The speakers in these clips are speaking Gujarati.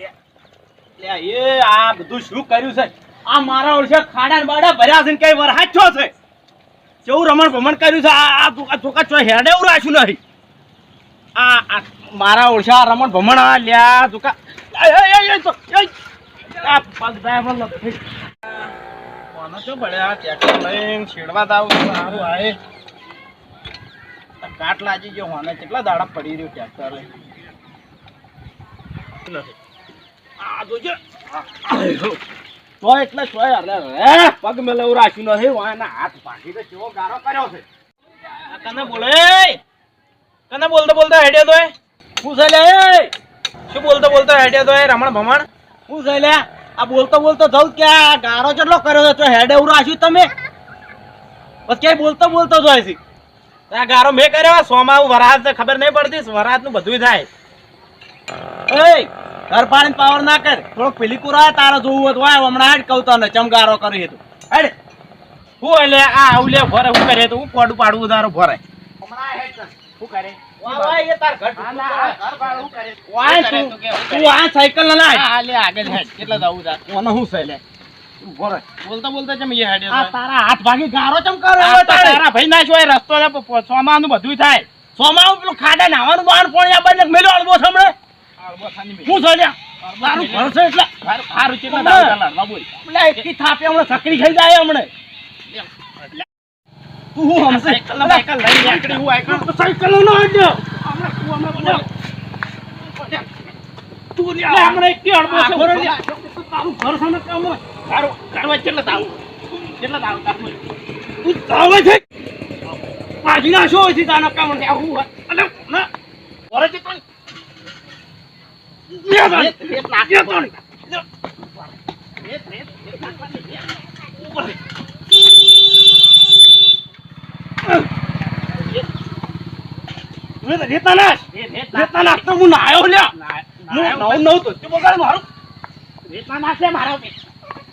એ આ બધું શું કર્યું છે? આ મારા ઓળશે ખાડા બાડા ભર્યા છે ને કઈ વરહાજ છો છે? કેવું રમણ ભમણ કર્યું છે? આ આ ધોકા ચો હેડે એવું નહીં. આ મારા ઓળશા રમણ ભમણ, આ લ્યા ધોકા. આ પગ થાય પણ કોનો છો છેડવા દાવ સારું આય કાટ લાગી ગયો, હોને, કેટલા દાડા પડી રહ્યો ટ્રેક્ટર નથી. આ જોજે. તો એટલે તોય અરે પગ મેલે રાખ્યું નથી વાયના હાથ ભાંગી કેવો ગારો કર્યો છે. કને બોલે? કને બોલતો બોલતો હેડ્યો તોય? શું છે લે? શું બોલતો બોલતો હેડ્યો તોય રમણ ભમણ? શું છે લે? આ બોલતો બોલતો જઉં કે આ ગારો કેટલો કર્યો છે? તો હેડે એવું રાખ્યું તમે? બસ ક્યાંય બોલતો બોલતો જાય છે. આ ગારો મેં કર્યો સોમાં વરાત ખબર નહીં પડતી વરાતનું બધું થાય. એય ઘર પાણી પાવર ના કર. થોડોક પેલી કુરા તારે જોવું હોય તો આય હમણાં હેડ કહું તને ચમગારો કરી તું હેડ. હું એટલે આ આવું લે ભરે હું કરે તો હું પોડું પાડું તારો ભરે હમણાં હેડ કરે? હું છે. લે? ઊભો રહે. આ તારા હાથ ભાગી ગારો ચમ કરે હવે તારે? સોમાનું પેલું ખાડા નાવાનું બહાર પણ આ અડબો મેલો અળબો છે હમણે. હું છે લ્યા? તારું ઘર છે એટલે. એકી થાપે હમણાં સકડી ખાઈ જાય હમણે તું હું હમશે? સાયકલ નો હટજો. તું લ્યા હમણાં એકી અડબો છે લ્યા. તારું ઘર ને કામ હોય. તું તાવે છે? પાછી ના શું હોય છે તાના કામ ને. આવું. અલે તો રેતા નાખ. રેતા નાખ તો હું નાયો લ્યા. હું નવું નવું ધોતી બગાડે મારું.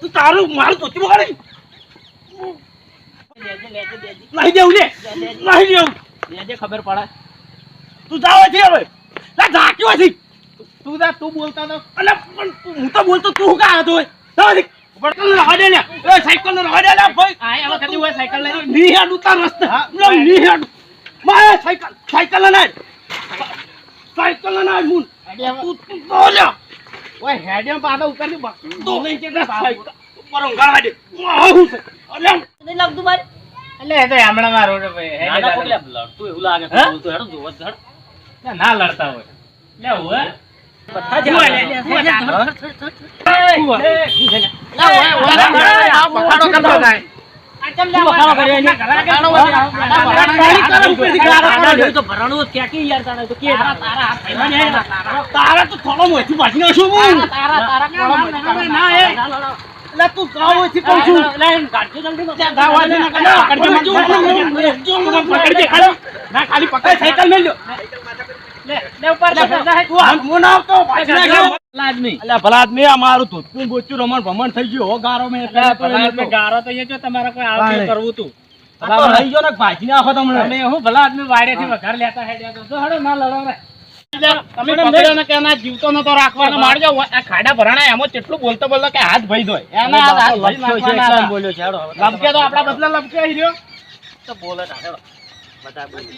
તું તારું મારું ધોતી બગાડે. નહીં દેવું લે. નહીં દેવું. ખબર પડે તું જાવ છે હવે. લા ઝાંક્યો છે. તું જા તું બોલતા તો અલે પણ તું- હું તો બોલતો તું હું કાં હતો? સાયકલ ને દે લે. એ સાયકલ ને દે લે ભાઈ. આ હવે કદી હોય સાયકલ લઈ ની હેડ ઉતાર રસ્તે. ની હેડ. મારે સાયકલ સાયકલ ના સાયકલ ના મુન. તું તું તો લે. ઓય હેડ્યો પાછો ઉપરથી બ- તો સાયકલ ઉપર ઊંઘાડવા દે. છે? અલે નહીં લાગતું મારે એટલે એ તો હમણાં રોડ ભાઈ ના. પગલે લડતું એવું લાગે. હે? બોલતું હેડો જોવો ના, ના લડતા હોય લે હોય તારે તો થોડો મોંથી પાછી નાખશું હું. તારા. એટલે તું જાવ અહીંથી કહું છું. લે, લે, કાઢજો જલ્દી માં. ગાવા દે, ના, ના, પકડજે, મને, જો, મને, જો, જો, મને પકડજે, ખાલી. ના, ખાલી પકડ. સાયકલ મેલ્યો. જીવતો નતો રાખવાનો? મારજો આ ખાડા ભરાણા એમાં કેટલું બોલતો બોલતો કે હાથ ભઈ દો એના હાથ. બોલ્યો છે. લપકે તો આપડા બદલા લપકે રહ્યો. તો બોલે ના, હેડો. બધા બોલે.